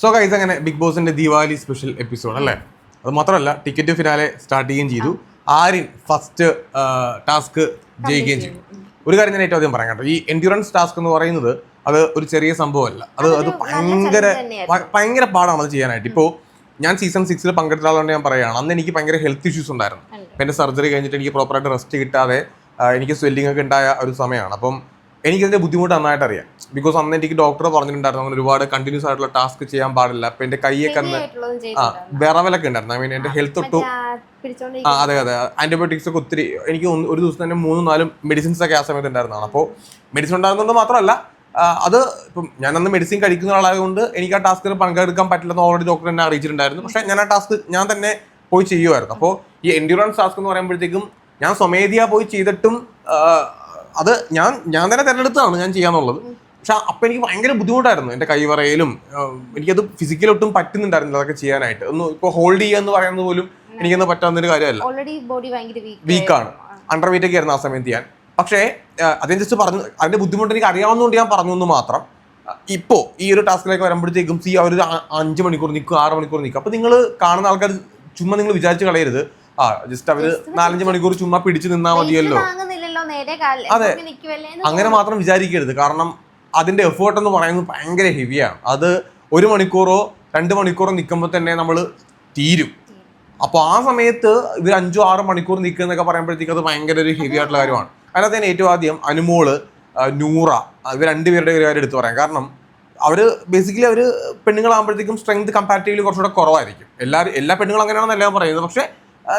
So guys അങ്ങനെ big ബോസിന്റെ Deepavali special episode അല്ലേ? അത് മാത്രമല്ല ടിക്കറ്റ് ഫിനാലെ സ്റ്റാർട്ട് ചെയ്യുകയും ചെയ്തു. ആര്യൻ ഫസ്റ്റ് ടാസ്ക് ജയിക്കുകയും ചെയ്തു. ഒരു കാര്യം ഞാൻ ഏറ്റവും ആദ്യം പറയാം കേട്ടോ. ഈ എൻഡ്യൂറൻസ് ടാസ്ക് എന്ന് പറയുന്നത് അത് ഒരു ചെറിയ സംഭവമല്ല. അത് അത് ഭയങ്കര ഭയങ്കര പാടാണ് അത് ചെയ്യാനായിട്ട്. ഇപ്പോൾ ഞാൻ സീസൺ സിക്സിൽ പങ്കെടുത്ത ആളുകൊണ്ട് ഞാൻ പറയുകയാണ്. അന്ന് എനിക്ക് ഭയങ്കര ഹെൽത്ത് ഇഷ്യൂസ് ഉണ്ടായിരുന്നു. എന്റെ സർജറി കഴിഞ്ഞിട്ട് എനിക്ക് പ്രോപ്പറായിട്ട് റെസ്റ്റ് കിട്ടാതെ എനിക്ക് സ്വെല്ലിംഗ് ഒക്കെ ഉണ്ടായ ഒരു സമയമാണ്. അപ്പം എനിക്കതിന്റെ ബുദ്ധിമുട്ട് നന്നായിട്ട് അറിയാം. ബിക്കോസ് അന്ന് എനിക്ക് ഡോക്ടർ പറഞ്ഞിട്ടുണ്ടായിരുന്നു അങ്ങനെ ഒരുപാട് കണ്ടിന്യൂസ് ആയിട്ടുള്ള ടാസ്ക് ചെയ്യാൻ പാടില്ല. അപ്പൊ എന്റെ കൈയൊക്കെ അന്ന് ആ വിറവലൊക്കെ ഉണ്ടായിരുന്നു. ഐ മീൻ എന്റെ ഹെൽത്ത് ഒട്ടും ആ അതെ അതെ. ആന്റിബയോട്ടിക്സ് ഒക്കെ ഒത്തിരി എനിക്ക് ഒരു ദിവസം തന്നെ മൂന്നും നാലും മെഡിസിൻസ് ഒക്കെ ആ സമയത്ത് ഉണ്ടായിരുന്നതാണ്. അപ്പോൾ മെഡിസിൻ ഉണ്ടായിരുന്നത് മാത്രമല്ല അത് ഇപ്പം ഞാൻ അന്ന് മെഡിസിൻ കഴിക്കുന്ന ആളായതുകൊണ്ട് എനിക്ക് ആ ടാസ്കിൽ പങ്കെടുക്കാൻ പറ്റില്ലെന്ന് ഓൾറെഡി ഡോക്ടർ എന്നെ അറിയിച്ചിട്ടുണ്ടായിരുന്നു. പക്ഷേ ഞാൻ ആ ടാസ്ക് ഞാൻ തന്നെ പോയി ചെയ്യുമായിരുന്നു അപ്പോൾ ഈ എൻഡ്യൂറൻസ് ടാസ്ക് എന്ന് പറയുമ്പോഴത്തേക്കും ഞാൻ സ്വമേധിയാ പോയി ചെയ്തിട്ടും അത് ഞാൻ ഞാൻ തന്നെ തിരഞ്ഞെടുത്തതാണ് ഞാൻ ചെയ്യാന്നുള്ളത്. പക്ഷെ അപ്പം എനിക്ക് ഭയങ്കര ബുദ്ധിമുട്ടായിരുന്നു എന്റെ കൈവറയിലും എനിക്കത് ഫിസിക്കലി ഒട്ടും പറ്റുന്നുണ്ടായിരുന്നില്ല അതൊക്കെ ചെയ്യാനായിട്ട്. ഒന്ന് ഇപ്പോൾ ഹോൾഡ് ചെയ്യുക എന്ന് പറയുന്നത് പോലും എനിക്കൊന്ന് പറ്റാവുന്ന ഒരു കാര്യമല്ല. വീക്കാണ് അണ്ടർ വെയിറ്റ് ഒക്കെ ആയിരുന്നു ആ. സമയത്ത് ഞാൻ. പക്ഷേ അതിന് ജസ്റ്റ് പറഞ്ഞു അതിന്റെ ബുദ്ധിമുട്ട് എനിക്ക് അറിയാവുന്നതുകൊണ്ട് ഞാൻ പറഞ്ഞു എന്ന് മാത്രം. ഇപ്പോൾ ഇപ്പോ ഈ ഒരു ടാസ്കിലേക്ക് വരുമ്പോഴത്തേക്കും സി അവർ അഞ്ച് മണിക്കൂർ നിൽക്കും ആറ് മണിക്കൂർ നിൽക്കും. അപ്പോൾ നിങ്ങൾ കാണുന്ന ആൾക്കാർ ചുമ്മാ നിങ്ങൾ വിചാരിച്ച് കളയരുത്. ആ ജസ്റ്റ് അവർ നാലഞ്ച് മണിക്കൂർ ചുമ്മാ പിടിച്ച് നിന്നാൽ മതിയല്ലോ. അതെ. അങ്ങനെ മാത്രം വിചാരിക്കരുത്. കാരണം അതിന്റെ എഫേർട്ട് എന്ന് പറയുന്നത് ഭയങ്കര ഹെവിയാണ് അത് ഒരു മണിക്കൂറോ രണ്ട് മണിക്കൂറോ നിൽക്കുമ്പോൾ തന്നെ നമ്മൾ തീരും. അപ്പോൾ ആ സമയത്ത് ഇവർ അഞ്ചോ ആറോ മണിക്കൂർ നിൽക്കുക എന്നൊക്കെ പറയുമ്പോഴത്തേക്ക് അത് ഭയങ്കര ഒരു ഹെവി ആയിട്ടുള്ള കാര്യമാണ്. അതിനകത്ത് തന്നെ ഏറ്റവും ആദ്യം അനുമോൾ നൂറ ഇവർ രണ്ടുപേരുടെ ഒരു കാര്യം എടുത്തു പറയാം. കാരണം അവർ ബേസിക്കലി അവർ പെണ്ണുങ്ങളാകുമ്പോഴത്തേക്കും സ്ട്രെങ്ത് കമ്പാരിറ്റീവ്ലി കുറച്ചുകൂടെ കുറവായിരിക്കും. എല്ലാവരും എല്ലാ പെണ്ണുങ്ങളും അങ്ങനെയാണെന്നല്ല ഞാൻ പറയുന്നത്. പക്ഷേ ആ,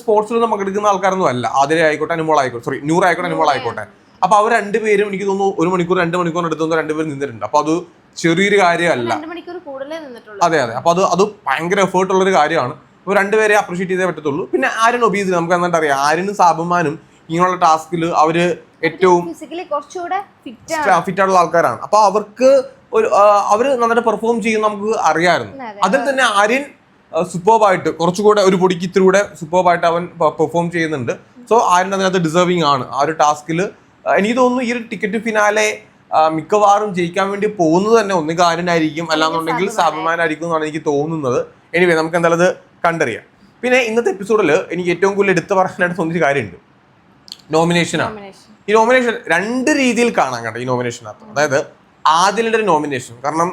സ്പോർട്സിൽ നമുക്ക് എടുക്കുന്ന ആൾക്കാരൊന്നും അല്ല. ആതിര ആയിക്കോട്ടെ അനുമോൾ ആയിക്കോട്ടെ സോറി നൂറ് ആയിക്കോട്ടെ അനുമോൾ ആയിക്കോട്ടെ. അപ്പൊ അവർ രണ്ടുപേരും എനിക്ക് തോന്നുന്നു ഒരു മണിക്കൂർ രണ്ട് മണിക്കൂർ എടുത്തു രണ്ടുപേരും നിന്നിട്ടുണ്ട്. അപ്പൊ അത് ചെറിയൊരു കാര്യമല്ല. അതെ അതെ. അപ്പൊ അത് അത് ഭയങ്കര എഫേർട്ട് ഉള്ള ഒരു കാര്യമാണ് അപ്പോൾ രണ്ടുപേരെ അപ്രീഷിയേറ്റ് ചെയ്തേ പറ്റത്തുള്ളൂ. പിന്നെ ആരും ഒബീസ് നമുക്ക് എന്താ അറിയാം ആരിനും സാബുമാനും ഇങ്ങനെയുള്ള ടാസ്കിൽ അവർ ഏറ്റവും ഫിറ്റായിട്ടുള്ള ഫിറ്റ് ആയിട്ടുള്ള ആൾക്കാരാണ്. അപ്പൊ അവർക്ക് ഒരു അവർ നന്നായിട്ട് പെർഫോം ചെയ്യും നമുക്ക് അറിയാമായിരുന്നു. അതെ. അതിൽ തന്നെ ആര്യൻ സൂപ്പർബായിട്ട് കുറച്ചുകൂടെ ഒരു പൊടിക്ക് ഇത്തിരി കൂടെ സൂപ്പർബായിട്ട് അവൻ പെർഫോം ചെയ്യുന്നുണ്ട്. സോ ആര്യൻ അതിനകത്ത് ഡിസേർവിങ് ആണ്. ആ ഒരു ടാസ്കിൽ എനിക്ക് തോന്നുന്നു ഈ ഒരു ടിക്കറ്റ് ഫിനാലെ മിക്കവാറും ജയിക്കാൻ വേണ്ടി പോകുന്നത് തന്നെ ഒന്നുകിൽ ആര്യനായിരിക്കും അല്ലാന്നുണ്ടെങ്കിൽ സാബുമാനായിരിക്കും എന്നാണ് എനിക്ക് തോന്നുന്നത്. എനിവേ നമുക്ക് എന്തായാലും അത് കണ്ടറിയാം. പിന്നെ ഇന്നത്തെ എപ്പിസോഡിൽ എനിക്ക് ഏറ്റവും കൂടുതൽ എടുത്തു പറയാനായിട്ട് തോന്നിയൊരു കാര്യമുണ്ട്. നോമിനേഷനാണ്. ഈ നോമിനേഷൻ രണ്ട് രീതിയിൽ കാണാൻ കേട്ടോ ഈ നോമിനേഷനകത്ത് അതായത് ആദിലിന്റെ ഒരു നോമിനേഷൻ കാരണം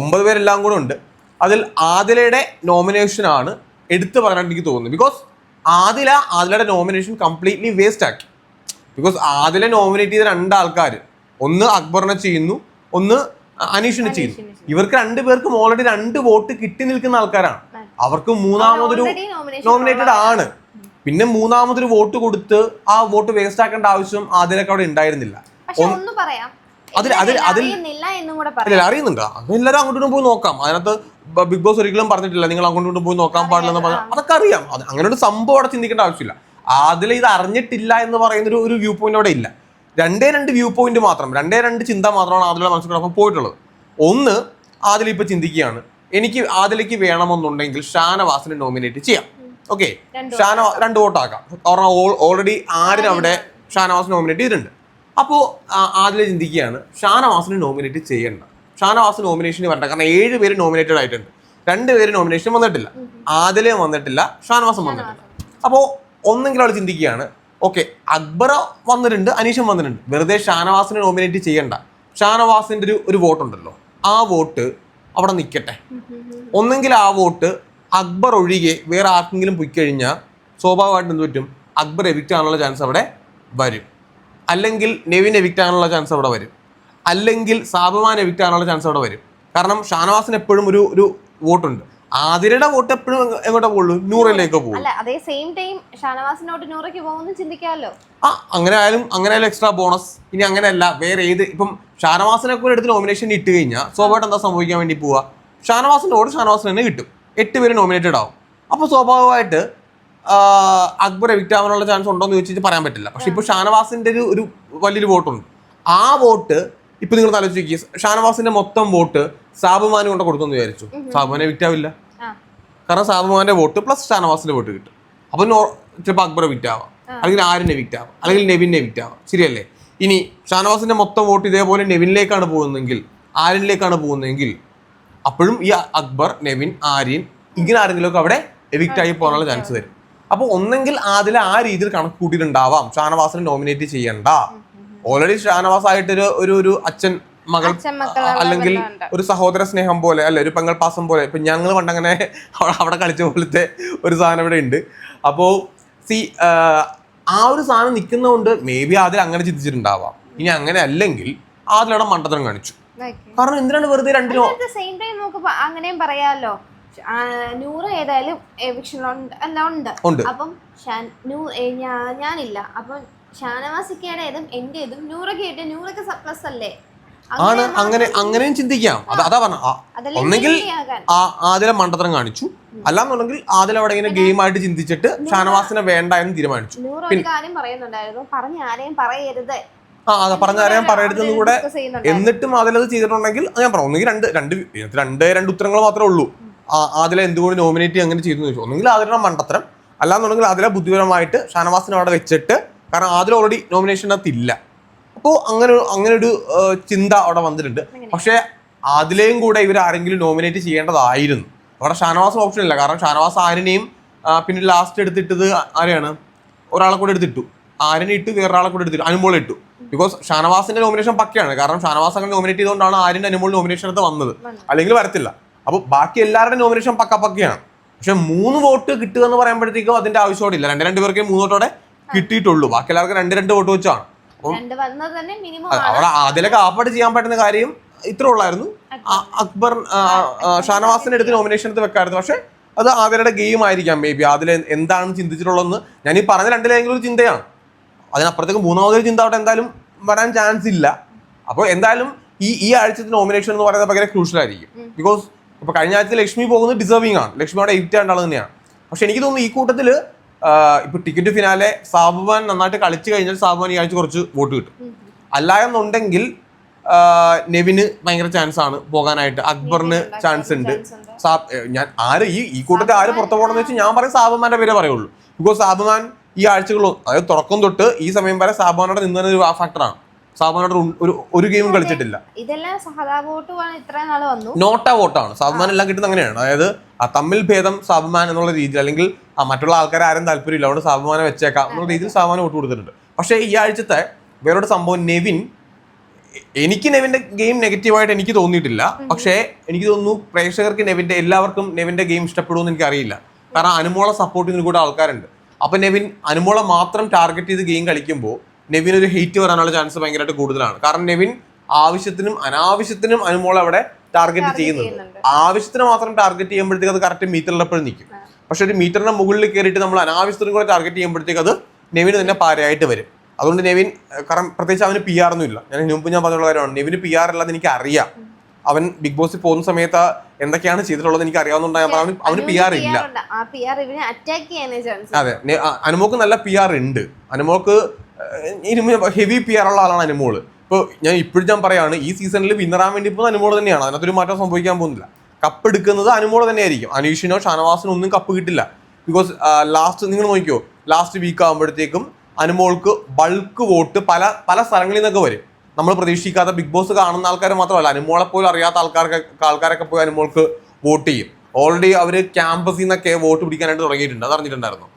ഒമ്പത് പേരെല്ലാം കൂടെ ഉണ്ട്. അതിൽ ആദിലയുടെ നോമിനേഷനാണ് എടുത്തു പറഞ്ഞിട്ട് എനിക്ക് തോന്നുന്നത്. ബിക്കോസ് ആദില ആദിലയുടെ നോമിനേഷൻ കംപ്ലീറ്റ്ലി വേസ്റ്റ് ആക്കി. ബിക്കോസ് ആദില നോമിനേറ്റ് ചെയ്ത രണ്ട് ആൾക്കാർ ഒന്ന് അക്ബറിനെ ചെയ്യുന്നു ഒന്ന് അനീഷിനെ ചെയ്യുന്നു. ഇവർക്ക് രണ്ടു പേർക്കും ഓൾറെഡി രണ്ട് വോട്ട് കിട്ടി നിൽക്കുന്ന ആൾക്കാരാണ്. അവർക്ക് മൂന്നാമതൊരു നോമിനേറ്റഡ് ആണ്. പിന്നെ മൂന്നാമതൊരു വോട്ട് കൊടുത്ത് ആ വോട്ട് വേസ്റ്റ് ആക്കേണ്ട ആവശ്യം ആദിലൊക്കെ അവിടെ ഉണ്ടായിരുന്നില്ല. അതിൽ- അതിൽ- അതിൽ- അറിയുന്നുണ്ടോ. അത് എല്ലാവരും അങ്ങോട്ടും പോയി നോക്കാം. അതിനകത്ത് ബിഗ് ബോസ് ഒരിക്കലും പറഞ്ഞിട്ടില്ല. നിങ്ങൾ അങ്ങോട്ടും പോയി നോക്കാൻ പാടില്ലെന്ന് പറഞ്ഞു അതൊക്കെ അറിയാം. അത് അങ്ങനെ ഒരു സംഭവം അവിടെ ചിന്തിക്കേണ്ട ആവശ്യമില്ല. അതിൽ ഇത് അറിഞ്ഞിട്ടില്ല എന്ന് പറയുന്ന ഒരു വ്യൂ പോയിന്റ് അവിടെ ഇല്ല. രണ്ടേ രണ്ട് വ്യൂ പോയിന്റ് മാത്രം രണ്ടേ രണ്ട് ചിന്ത മാത്രമാണ് ആദിലയുടെ മനസ്സിലാക്കാൻ പോയിട്ടുള്ളത്. ഒന്ന് ആദിൽ ഇപ്പൊ ചിന്തിക്കുകയാണ്. എനിക്ക് ആദിലേക്ക് വേണമെന്നുണ്ടെങ്കിൽ ഷാനവാസിനെ നോമിനേറ്റ് ചെയ്യാം. ഓക്കെ രണ്ട് ഷാന രണ്ട് വോട്ടാക്കാം. കാരണം ഓൾറെഡി ആരും അവിടെ ഷാനവാസ് നോമിനേറ്റ് ചെയ്തിട്ടുണ്ട്. അപ്പോൾ ആദിലെ ചിന്തിക്കുകയാണ് ഷാനവാസിനെ നോമിനേറ്റ് ചെയ്യണ്ട. ഷാനവാസ് നോമിനേഷന് വരണ്ട. കാരണം ഏഴ് പേര് നോമിനേറ്റഡ് ആയിട്ടുണ്ട്. രണ്ട് പേര് നോമിനേഷൻ വന്നിട്ടില്ല. ആദിലേ വന്നിട്ടില്ല ഷാനവാസും വന്നിട്ടില്ല. അപ്പോൾ ഒന്നെങ്കിലും അവൾ ചിന്തിക്കുകയാണ്. ഓക്കെ അക്ബർ വന്നിട്ടുണ്ട് അനീഷും വന്നിട്ടുണ്ട്. വെറുതെ ഷാനവാസിനെ നോമിനേറ്റ് ചെയ്യണ്ട. ഷാനവാസിന്റെ ഒരു ഒരു വോട്ടുണ്ടല്ലോ. ആ വോട്ട് അവിടെ നിൽക്കട്ടെ ഒന്നെങ്കിൽ ആ വോട്ട് അക്ബർ ഒഴികെ വേറെ ആർക്കെങ്കിലും പോയി കഴിഞ്ഞാൽ സ്വാഭാവികമായിട്ടും എന്ത് പറ്റും? അക്ബർ എവിക്റ്റ് ആകാനുള്ള ചാൻസ് അവിടെ വരും. അല്ലെങ്കിൽ നെവിൻ എവിക്റ്റ് ആകാനുള്ള ചാൻസ് അവിടെ വരും. അല്ലെങ്കിൽ സാബുമാൻ എവിക്റ്റ് ആകാനുള്ള ചാൻസ് അവിടെ വരും. കാരണം ഷാനവാസിന് എപ്പോഴും ഒരു ഒരു വോട്ടുണ്ട്. ആതിരയുടെ വോട്ട് എപ്പോഴും എങ്ങോട്ടാ പോകുള്ളൂ നൂറിലേക്ക് പോകും അതേ സെയിം ടൈം ഷാനവാസിനോട്ട് നൂറയ്ക്ക് പോകുന്നു ചിന്തിക്കാമല്ലോ. ആ അങ്ങനെ ആയാലും അങ്ങനെ ആയാലും എക്സ്ട്രാ ബോണസ് ഇനി അങ്ങനെയല്ല വേറെ ഏത് ഇപ്പം ഷാനവാസിനെ കൂടെ എടുത്ത് നോമിനേഷൻ ഇട്ട് കഴിഞ്ഞാൽ സ്വാഭാവികമായിട്ട് എന്താ സംഭവിക്കാൻ വേണ്ടി പോവുക ഷാനവാസിന്റെ വോട്ട് ഷാനവാസിന് തന്നെ കിട്ടും. എട്ട് പേര് നോമിനേറ്റഡ് ആവും. അപ്പോൾ സ്വാഭാവികമായിട്ട് അക്ബറെ ആവാനുള്ള ചാൻസ് ഉണ്ടോ എന്ന് ചോദിച്ചിട്ട് പറയാൻ പറ്റില്ല. പക്ഷെ ഇപ്പോൾ ഷാനവാസിന്റെ ഒരു ഒരു വലിയൊരു വോട്ടുണ്ട്. ആ വോട്ട് ഇപ്പൊ നിങ്ങൾ ആലോചിക്കുക ഷാനവാസിന്റെ മൊത്തം വോട്ട് സാബുമാന് കൊണ്ട് കൊടുത്തെന്ന് വിചാരിച്ചു. സാബുമാനെ വിറ്റാവില്ല. കാരണം സാബുമാന്റെ വോട്ട് പ്ലസ് ഷാനവാസിന്റെ വോട്ട് കിട്ടും. അപ്പൊ ചിലപ്പോ ചിലപ്പോൾ എവിക്റ്റ് ആവാം അല്ലെങ്കിൽ ആരിനെ വിറ്റാവാം. അല്ലെങ്കിൽ നെവിനെ വിറ്റാവാം. ശരിയല്ലേ? ഇനി ഷാനവാസിന്റെ മൊത്തം വോട്ട് ഇതേപോലെ നെവിനിലേക്കാണ് പോകുന്നതെങ്കിൽ ആരിനിലേക്കാണ് പോകുന്നതെങ്കിൽ അപ്പോഴും ഈ അക്ബർ നെവിൻ ആര്യൻ ഇങ്ങനെ ആരെങ്കിലും ഒക്കെ അവിടെ എവിക്റ്റ് ആയി പോകാനുള്ള ചാൻസ് തരും അപ്പോൾ ഒന്നെങ്കിൽ അതിൽ ആ രീതിയിൽ കണക്ക് കൂട്ടിയിട്ടുണ്ടാവാം. ഷാനവാസിനെ നോമിനേറ്റ് ചെയ്യണ്ട. ഓൾറെഡി ഷാനവാസ് ആയിട്ട് ഒരു ഒരു അച്ഛൻ മകൾ അല്ലെങ്കിൽ ഒരു സഹോദര സ്നേഹം പോലെ അല്ലെ ഒരു പെങ്ങൾ പാസം പോലെ. ഇപ്പൊ ഞങ്ങൾ പണ്ടങ്ങനെ അവിടെ കളിച്ച പോലത്തെ ഒരു സാധനം ഇവിടെ ഉണ്ട്. അപ്പോ സി ആ ഒരു സാധനം നിൽക്കുന്നതുകൊണ്ട് മേ ബി അതിൽ അങ്ങനെ ചിന്തിച്ചിട്ടുണ്ടാവാം. ഇനി അങ്ങനെ അല്ലെങ്കിൽ അതിലവിടെ മണ്ടത്തരം കാണിച്ചു. കാരണം എന്തിനാണ് വെറുതെ രണ്ടിനോ സെയിം ടൈം നമുക്ക് അങ്ങനെയും പറയാലോ. ആ, നൂറ് ഏതായാലും എവിക്ഷൻ എല്ലാം ഉണ്ട്. ഉണ്ട്. അപ്പം ഷാൻ നൂ നൂറൊക്കെ ഇട്ട് നൂറൊക്കെ അല്ലേ? ആണ് അങ്ങനെ അങ്ങനെയും ചിന്തിക്കാം. അത് അതാ പറഞ്ഞ ഒന്നെങ്കിൽ ആകാൻ ആ മണ്ടത്തരം കാണിച്ചു. അല്ലാന്നുണ്ടെങ്കിൽ ആദ്യം അവിടെ ഇങ്ങനെ ഗെയിം ആയിട്ട് ചിന്തിച്ചിട്ട് ഷാനവാസിനെ വേണ്ട എന്ന് തീരുമാനിച്ചു. കാര്യം പറയുന്നുണ്ടായിരുന്നു. പറഞ്ഞ ആരെയും പറയരുത്. ആ അതാ പറഞ്ഞ ആരെയും പറയരുതെന്ന് കൂടെ. എന്നിട്ടും അതിലത് ചെയ്തിട്ടുണ്ടെങ്കിൽ ഞാൻ പറഞ്ഞു ഒന്നെങ്കിൽ രണ്ട് രണ്ട് രണ്ട് രണ്ട് ഉത്തരങ്ങൾ മാത്രമേ ഉള്ളൂ. അതിലെ എന്തുകൊണ്ട് നോമിനേറ്റ് അങ്ങനെ ചെയ്തു ചോദിച്ചു. ഒന്നെങ്കിൽ അതിലെ മണ്ടത്തരം. അല്ലാന്നുണ്ടെങ്കിൽ അതിലെ ബുദ്ധിപരമായിട്ട് ഷാനവാസിനെ അവിടെ വെച്ചിട്ട് കാരണം അതിൽ ഓൾറെഡി നോമിനേഷനകത്ത് ഇല്ല അപ്പോൾ അങ്ങനെ അങ്ങനെ ഒരു ചിന്ത അവിടെ വന്നിട്ടുണ്ട്. പക്ഷേ അതിലെയും കൂടെ ഇവർ ആരെങ്കിലും നോമിനേറ്റ് ചെയ്യേണ്ടതായിരുന്നു. അവിടെ ഷാനവാസ് ഓപ്ഷൻ ഇല്ല. കാരണം ഷാനവാസ് ആരിനെയും പിന്നെ ലാസ്റ്റ് എടുത്തിട്ടത് ആരെയാണ്? ഒരാളെ കൂടെ എടുത്തിട്ടു. ആരിനെ ഇട്ട് വേറൊരാളെ കൂടെ എടുത്തിട്ടു. അനുമോൾ ഇട്ടു. ബിക്കോസ് ഷാനവാസിന്റെ നോമിനേഷൻ പക്കയാണ്. കാരണം ഷാനവാസ് അങ്ങനെ നോമിനേറ്റ് ചെയ്തുകൊണ്ടാണ് ആര്യന്റെ അനുമോൾ നോമിനേഷനകത്ത് വന്നത്. അല്ലെങ്കിൽ വരത്തില്ല. അപ്പോൾ ബാക്കി എല്ലാവരുടെയും നോമിനേഷൻ പക്ക പക്കയാണ്. പക്ഷെ മൂന്ന് വോട്ട് കിട്ടുക എന്ന് പറയുമ്പോഴത്തേക്കും അതിന്റെ ആവശ്യമോടില്ല രണ്ട് രണ്ട് രണ്ടുപേർക്കും മൂന്ന് വോട്ടോടെ കിട്ടിയിട്ടുള്ളൂ. ബാക്കി എല്ലാവർക്കും രണ്ട് രണ്ട് വോട്ട് വെച്ചാണ്. അവിടെ അതിലൊക്കെ ആപ്പാട് ചെയ്യാൻ പറ്റുന്ന കാര്യം ഇത്ര ഉള്ളായിരുന്നു. അക്ബർ. ഷാനവാസിന്റെ അടുത്ത് നോമിനേഷൻ എടുത്ത് വെക്കായിരുന്നു. പക്ഷെ അത് അവരുടെ ഗെയിം ആയിരിക്കാം. മേ ബി അതിൽ എന്താണ് ചിന്തിച്ചിട്ടുള്ളതെന്ന് ഞാൻ ഈ പറഞ്ഞ രണ്ടിലെങ്കിലും ഒരു ചിന്തയാണ്. അതിനപ്പുറത്തേക്ക് മൂന്നാമതൊരു ചിന്ത അവിടെ എന്തായാലും വരാൻ ചാൻസ് ഇല്ല. അപ്പോൾ എന്തായാലും ഈ ഈ ആഴ്ചത്തെ നോമിനേഷൻ എന്ന് പറയുന്നത് ഭയങ്കര ക്രൂഷ്യൽ ആയിരിക്കും. ബിക്കോസ് ഇപ്പൊ കഴിഞ്ഞ ആഴ്ച ലക്ഷ്മി പോകുന്നത് ഡിസേർവിംഗ് ആണ്. ലക്ഷ്മി അവിടെ എയ്റ്റ് ആണ്ടാൾ തന്നെയാണ്. പക്ഷെ എനിക്ക് തോന്നുന്നു ഈ കൂട്ടത്തിൽ ഇപ്പൊ ടിക്കറ്റ് ഫിനാലെ സാബുമാൻ നന്നായിട്ട് കളിച്ചു കഴിഞ്ഞാൽ സാബുമാൻ ഈ ആഴ്ച കുറച്ച് വോട്ട് കിട്ടും. അല്ല എന്നുണ്ടെങ്കിൽ നെവിന് ഭയങ്കര ചാൻസ് ആണ് പോകാനായിട്ട്. അക്ബറിന് ചാൻസ് ഉണ്ട്. ഞാൻ ആര് ഈ ഈ കൂട്ടത്തിൽ ആര് പുറത്തു പോകണമെന്ന് വെച്ചാൽ ഞാൻ പറയും സാബുമാന്റെ പേരെ പറയുള്ളൂ. ബിക്കോസ് സാബുമാൻ ഈ ആഴ്ചകളും അതായത് തുടക്കം തൊട്ട് ഈ സമയം വരെ സാബുമാനോട് നിന്നൊരു ഫാക്ടറാണ് സാബുമാനോട് ഒരു- ഗെയിമും കളിച്ചിട്ടില്ല. ഇതെല്ലാം ഇത്രയും വന്നു. നോട്ട വോട്ടാണ്. സാബുമാൻ എല്ലാം കിട്ടുന്നത് അങ്ങനെയാണ്. അതായത് ആ തമ്മിൽ ഭേദം സാബുമാൻ എന്നുള്ള രീതിയിൽ അല്ലെങ്കിൽ ആ മറ്റുള്ള ആൾക്കാർ ആരും താല്പര്യമില്ല. അതുകൊണ്ട് സാബുമാനെ വെച്ചേക്കാം എന്നുള്ള രീതിയിൽ സാബുമാനെ വോട്ട് കൊടുത്തിട്ടുണ്ട്. പക്ഷേ ഈ ആഴ്ചത്തെ വേറൊരു സംഭവം നെവിൻ എനിക്ക് നെവിന്റെ ഗെയിം നെഗറ്റീവായിട്ട് എനിക്ക് തോന്നിയിട്ടില്ല. പക്ഷേ എനിക്ക് തോന്നുന്നു പ്രേക്ഷകർക്ക് നെവിന്റെ എല്ലാവർക്കും നെവിന്റെ ഗെയിം ഇഷ്ടപ്പെടുമെന്ന് എനിക്ക് അറിയില്ല. കാരണം അനുമോളെ സപ്പോർട്ട് ചെയ്യുന്ന കൂടെ ആൾക്കാരുണ്ട്. അപ്പൊ നെവിൻ അനുമോളെ മാത്രം ടാർഗറ്റ് ചെയ്ത് ഗെയിം കളിക്കുമ്പോൾ നെവിൻ ഒരു ഹെയ്റ്റ് വരാനുള്ള ചാൻസ് ഭയങ്കരമായിട്ട് കൂടുതലാണ്. കാരണം നെവിൻ ആവശ്യത്തിനും അനാവശ്യത്തിനും അനുമോൾ അവിടെ ടാർഗറ്റ് ചെയ്യുന്നുണ്ട്. ആവശ്യത്തിന് മാത്രം ടാർഗറ്റ് ചെയ്യുമ്പോഴത്തേക്ക് അത് കറക്റ്റ് മീറ്ററിലെപ്പോഴും നിൽക്കും. പക്ഷെ ഒരു മീറ്ററിന്റെ മുകളിൽ കയറിയിട്ട് നമ്മൾ അനാവശ്യത്തിനും കൂടെ ടാർഗറ്റ് ചെയ്യുമ്പോഴത്തേക്ക് അത് നെവിന് തന്നെ പാരയായിട്ട് വരും. അതുകൊണ്ട് നെവിൻ കാരണം പ്രത്യേകിച്ച് അവന് പി ആർ ഒന്നും ഇല്ല. ഞാൻ മുമ്പ് ഞാൻ പറഞ്ഞുള്ള കാര്യമാണ്. നെവിന് പി ആർ ഇല്ലാന്ന് എനിക്ക് അറിയാം അവൻ ബിഗ് ബോസിൽ പോകുന്ന സമയത്ത് എന്തൊക്കെയാണ് ചെയ്തിട്ടുള്ളത് എനിക്ക് അറിയാവുന്നതുകൊണ്ട് ഞാൻ അവന് പി ആർ ഇല്ല. അതെ. അനുമോക്ക് നല്ല പി ആർ ഉണ്ട്. അനുമോൾക്ക് ഹെവി പി ആർ ഉള്ള ആളാണ് അനുമോൾ. ഇപ്പോൾ ഞാൻ ഇപ്പോഴും ഞാൻ പറയാണ് ഈ സീസണിൽ വിന്നറാൻ വേണ്ടി ഇപ്പോൾ അനുമോൾ തന്നെയാണ്. അതിനകത്തൊരു മാറ്റം സംഭവിക്കാൻ പോകുന്നില്ല. കപ്പ് എടുക്കുന്നത് അനുമോൾ തന്നെയായിരിക്കും. അനീഷിനോ ഷാനവാസിനോ ഒന്നും കപ്പ് കിട്ടില്ല. ബിക്കോസ് ലാസ്റ്റ് നിങ്ങൾ നോക്കിയോ? ലാസ്റ്റ് വീക്ക് ആകുമ്പോഴത്തേക്കും അനുമോൾക്ക് ബൾക്ക് വോട്ട് പല പല സ്ഥലങ്ങളിൽ നിന്നൊക്കെ വരും. നമ്മൾ പ്രതീക്ഷിക്കാത്ത ബിഗ് ബോസ് കാണുന്ന ആൾക്കാർ മാത്രമല്ല. അനുമോളെ പോലും അറിയാത്ത ആൾക്കാർക്ക് ആൾക്കാരൊക്കെ പോയി അനുമോൾക്ക് വോട്ട് ചെയ്യും. ഓൾറെഡി അവർ ക്യാമ്പസിൽ നിന്നൊക്കെ വോട്ട് പിടിക്കാനായിട്ട് തുടങ്ങിയിട്ടുണ്ട്. അത് അറിഞ്ഞിട്ടുണ്ടായിരുന്നു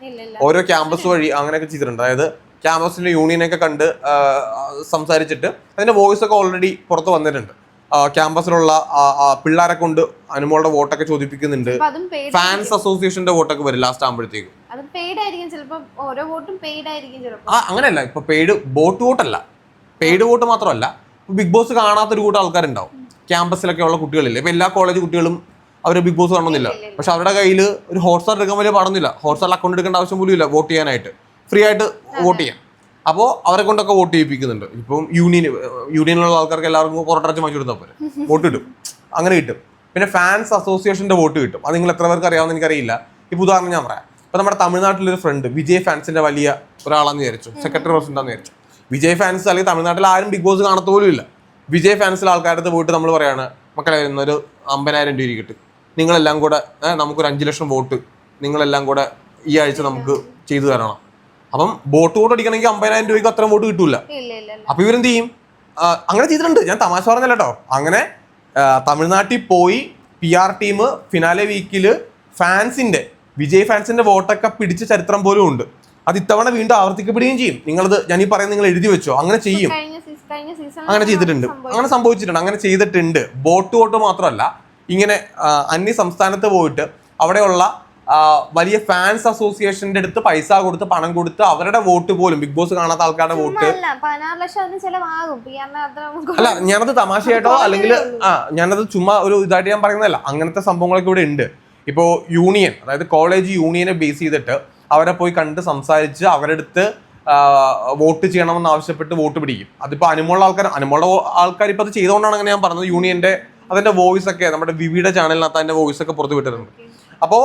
ഓരോ ക്യാമ്പസ് വഴി അങ്ങനെയൊക്കെ ചെയ്തിട്ടുണ്ട്. അതായത് ക്യാമ്പസിന്റെ യൂണിയനൊക്കെ കണ്ട് സംസാരിച്ചിട്ട് അതിന്റെ വോയിസ് ഒക്കെ ഓൾറെഡി പുറത്ത് വന്നിട്ടുണ്ട്. ക്യാമ്പസിലുള്ള പിള്ളേരെ കൊണ്ട് അനുമോളുടെ വോട്ടൊക്കെ ചോദിപ്പിക്കുന്നുണ്ട്. ഫാൻസ് അസോസിയേഷന്റെ വോട്ടൊക്കെ വരും ലാസ്റ്റ് ആകുമ്പോഴത്തേക്കും ആ അങ്ങനെയല്ല. ഇപ്പൊ പെയ്ഡ് ബോട്ട് വോട്ടല്ല. പെയ്ഡ് വോട്ട് മാത്രമല്ല. ബിഗ് ബോസ് കാണാത്തൊരു കൂട്ടം ആൾക്കാരുണ്ടാവും. ക്യാമ്പസിലൊക്കെ ഉള്ള കുട്ടികളില്ലേ. ഇപ്പൊ എല്ലാ കോളേജ് കുട്ടികളും അവർ ബിഗ് ബോസ് കാണുന്നില്ല പക്ഷെ അവരുടെ കയ്യിൽ ഒരു ഹോട്ട്സ്റ്റാർ എടുക്കാൻ വലിയ പാടുന്നില്ല ഹോട്ട്സ്റ്റാർ അക്കൗണ്ട് എടുക്കേണ്ട ആവശ്യം പോലും ഇല്ല വോട്ട് ചെയ്യാനായിട്ട്. ഫ്രീ ആയിട്ട് വോട്ട് ചെയ്യാം. അപ്പോൾ അവരെ കൊണ്ടൊക്കെ വോട്ട് ചെയ്യിപ്പിക്കുന്നുണ്ട്. ഇപ്പം യൂണിയൻ യൂണിയനിലുള്ള ആൾക്കാർക്ക് എല്ലാവർക്കും പൊറോട്ട അടച്ച് മാറ്റി കൊടുത്താൽ പോരെ. വോട്ട് കിട്ടും. അങ്ങനെ കിട്ടും. പിന്നെ ഫാൻസ് അസോസിയേഷന്റെ വോട്ട് കിട്ടും. അത് നിങ്ങൾ എത്ര പേർക്ക് അറിയാമെന്ന് എനിക്കറിയില്ല. ഇപ്പൊ ഉദാഹരണം ഞാൻ പറയാം. ഇപ്പൊ നമ്മുടെ തമിഴ്നാട്ടിലൊരു ഫ്രണ്ട് വിജയ് ഫാൻസിന്റെ വലിയ ഒരാളാന്ന് വിചാരിച്ചു. സെക്രട്ടറി പ്രസിഡന്റ് ആണെന്ന് വിചാരിച്ചു. വിജയ് ഫാൻസ് അല്ലെങ്കിൽ തമിഴ്നാട്ടിൽ ആരും ബിഗ് ബോസ് കാണത്ത പോലും ഇല്ല. വിജയ് ഫാൻസിലെ ആൾക്കാരുടെ വോട്ട് പോയിട്ട് നമ്മൾ പറയാണ് മക്കളെ ഒരു അമ്പതിനായിരം രൂപ കിട്ടും. നിങ്ങളെല്ലാം കൂടെ നമുക്കൊരു അഞ്ച് ലക്ഷം വോട്ട്. നിങ്ങളെല്ലാം കൂടെ ഈ ആഴ്ച നമുക്ക് ചെയ്തു തരണം. അപ്പം ബോട്ട് വോട്ട് അടിക്കണമെങ്കിൽ അമ്പതിനായിരം രൂപയ്ക്ക് അത്ര വോട്ട് കിട്ടൂല. അപ്പൊ ഇവരെന്ത് ചെയ്യും? അങ്ങനെ ചെയ്തിട്ടുണ്ട്. ഞാൻ തമാശ പറഞ്ഞല്ലോ കേട്ടോ അങ്ങനെ തമിഴ്നാട്ടിൽ പോയി പി ആർ ടീം ഫിനാലെ വീക്കിൽ ഫാൻസിന്റെ വിജയ് ഫാൻസിന്റെ വോട്ടൊക്കെ പിടിച്ച ചരിത്രം പോലും ഉണ്ട്. അത് ഇത്തവണ വീണ്ടും ആവർത്തിക്കപ്പെടുകയും ചെയ്യും. നിങ്ങളത് ഞാൻ ഈ പറയുന്നത് നിങ്ങൾ എഴുതി വെച്ചോ? അങ്ങനെ ചെയ്യും. അങ്ങനെ ചെയ്തിട്ടുണ്ട്. അങ്ങനെ സംഭവിച്ചിട്ടുണ്ട്. അങ്ങനെ ചെയ്തിട്ടുണ്ട്. ബോട്ട് വോട്ട് മാത്രമല്ല ഇങ്ങനെ അന്യ സംസ്ഥാനത്ത് പോയിട്ട് അവിടെയുള്ള വലിയ ഫാൻസ് അസോസിയേഷന്റെ അടുത്ത് പൈസ കൊടുത്ത് പണം കൊടുത്ത് അവരുടെ വോട്ട് പോലും ബിഗ് ബോസ് കാണാത്ത ആൾക്കാരുടെ വോട്ട്. അല്ല ഞാനത് തമാശയായിട്ടോ അല്ലെങ്കിൽ ആ ഞാനത് ചുമ്മാ ഒരു ഇതായിട്ട് ഞാൻ പറയുന്നതല്ല. അങ്ങനത്തെ സംഭവങ്ങളൊക്കെ ഇവിടെ ഉണ്ട്. ഇപ്പോ യൂണിയൻ അതായത് കോളേജ് യൂണിയനെ ബേസ് ചെയ്തിട്ട് അവരെ പോയി കണ്ട് സംസാരിച്ച് അവരുടെ അടുത്ത് വോട്ട് ചെയ്യണമെന്ന് ആവശ്യപ്പെട്ട് വോട്ട് പിടിക്കും. അതിപ്പോൾ അനുമുള്ള ആൾക്കാർ അനുമുള്ള ആൾക്കാർ ഇപ്പോൾ അത് ചെയ്തുകൊണ്ടാണ് അങ്ങനെ ഞാൻ പറഞ്ഞത്. യൂണിയന്റെ അതിന്റെ വോയിസ് ഒക്കെ നമ്മുടെ വിവിയുടെ ചാനലിനകത്ത് അതിന്റെ വോയിസ് ഒക്കെ പുറത്തു വിട്ടിട്ടുണ്ട്. അപ്പോൾ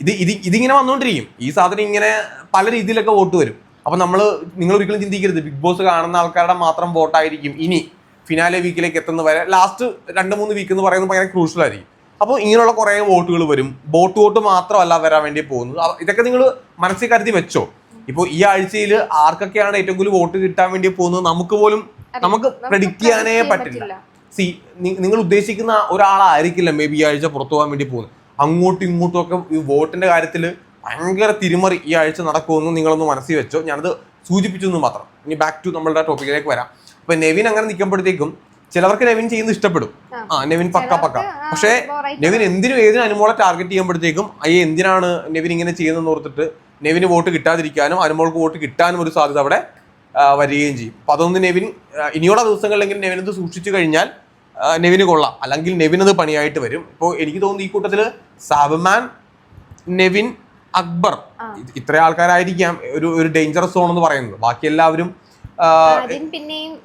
ഇത് ഇത് ഇതിങ്ങനെ വന്നുകൊണ്ടിരിക്കും ഈ സാധനം ഇങ്ങനെ പല രീതിയിലൊക്കെ വോട്ട് വരും. അപ്പം നമ്മൾ നിങ്ങൾ ഒരിക്കലും ചിന്തിക്കരുത്. ബിഗ് ബോസ് കാണുന്ന ആൾക്കാരുടെ മാത്രം വോട്ടായിരിക്കും ഇനി ഫിനാലെ വീക്കിലേക്ക് എത്തുന്ന വരെ. ലാസ്റ്റ് രണ്ട് മൂന്ന് വീക്ക് എന്ന് പറയുന്നത് ഭയങ്കര ക്രൂഷ്യലായിരിക്കും അപ്പോൾ ഇങ്ങനെയുള്ള കുറേ വോട്ടുകൾ വരും. ബോട്ട് വോട്ട് മാത്രമല്ല വരാൻ വേണ്ടി പോകുന്നത്. ഇതൊക്കെ നിങ്ങൾ മനസ്സിൽ കരുതി വെച്ചോ. ഇപ്പോൾ ഈ ആഴ്ചയിൽ ആർക്കൊക്കെയാണ് ഏറ്റവും കൂടുതൽ വോട്ട് കിട്ടാൻ വേണ്ടി പോകുന്നത് നമുക്ക് പോലും നമുക്ക് പ്രഡിക്റ്റ് ചെയ്യാനേ പറ്റില്ല. പറ്റില്ല. സി നിങ്ങൾ ഉദ്ദേശിക്കുന്ന ഒരാളായിരിക്കില്ല മേ ബി ഈ ആഴ്ച പുറത്തു പോകാൻ വേണ്ടി പോകുന്നത്. അങ്ങോട്ടും ഇങ്ങോട്ടും ഒക്കെ ഈ വോട്ടിന്റെ കാര്യത്തിൽ ഭയങ്കര തിരിമറി ഈ ആഴ്ച നടക്കുമെന്ന് നിങ്ങളൊന്ന് മനസ്സിൽ വെച്ചോ. ഞാനത് സൂചിപ്പിച്ചു എന്ന് മാത്രം. ഇനി ബാക്ക് ടു നമ്മളുടെ ടോപ്പിക്കിലേക്ക് വരാം. അപ്പൊ നെവിൻ അങ്ങനെ നിൽക്കുമ്പോഴത്തേക്കും ചിലവർക്ക് നെവിൻ ചെയ്യുന്ന ഇഷ്ടപ്പെടും. ആ. നെവിൻ പക്ക പക്ക. പക്ഷേ നെവിൻ എന്തിനും ഏതിനും അനുമോളെ ടാർഗറ്റ് ചെയ്യുമ്പോഴത്തേക്കും അയ്യേ എന്തിനാണ് നെവിൻ ഇങ്ങനെ ചെയ്യുന്നതെന്ന് ഓർത്തിട്ട് നെവിന് വോട്ട് കിട്ടാതിരിക്കാനും അനുമോൾക്ക് വോട്ട് കിട്ടാനും ഒരു സാധ്യത അവിടെ വരികയും ചെയ്യും. അപ്പൊ അതൊന്ന് നെവിൻ ഇനിയുള്ള ദിവസങ്ങളിലെങ്കിലും നെവിൻ ഇത് സൂക്ഷിച്ചു കഴിഞ്ഞാൽ നെവിന് കൊള്ളാം. അല്ലെങ്കിൽ നെവിൻ അത് പണിയായിട്ട് വരും. ഇപ്പോൾ എനിക്ക് തോന്നുന്നു ഈ കൂട്ടത്തിൽ സാബമാൻ നെവിൻ അക്ബർ. ഇത്ര ആൾക്കാരായിരിക്കാം. ഒരു ഒരു ഡേഞ്ചറസ് സോൺ എന്ന് പറയുന്നത്. ബാക്കി എല്ലാവരും